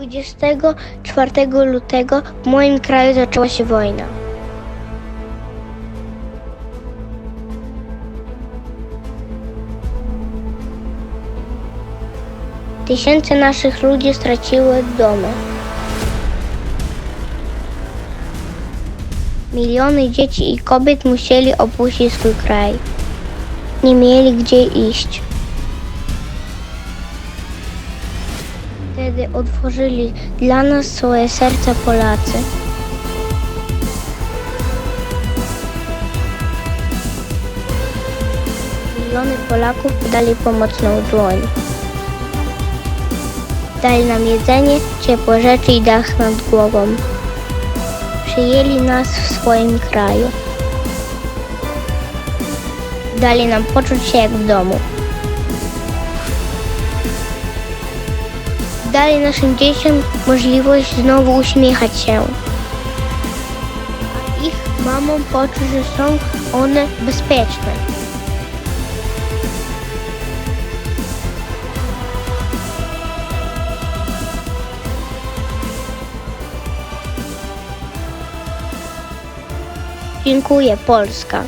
24 lutego w moim kraju zaczęła się wojna. Tysiące naszych ludzi straciły domy. Miliony dzieci i kobiet musieli opuścić swój kraj. Nie mieli gdzie iść. Wtedy otworzyli dla nas swoje serca Polacy. Miliony Polaków podali pomocną dłoń. Dali nam jedzenie, ciepłe rzeczy i dach nad głową. Przyjęli nas w swoim kraju. Dali nam poczuć się jak w domu. Dali naszym dzieciom możliwość znowu uśmiechać się. A ich mamom poczuć, że są one bezpieczne. Dziękuję Polska.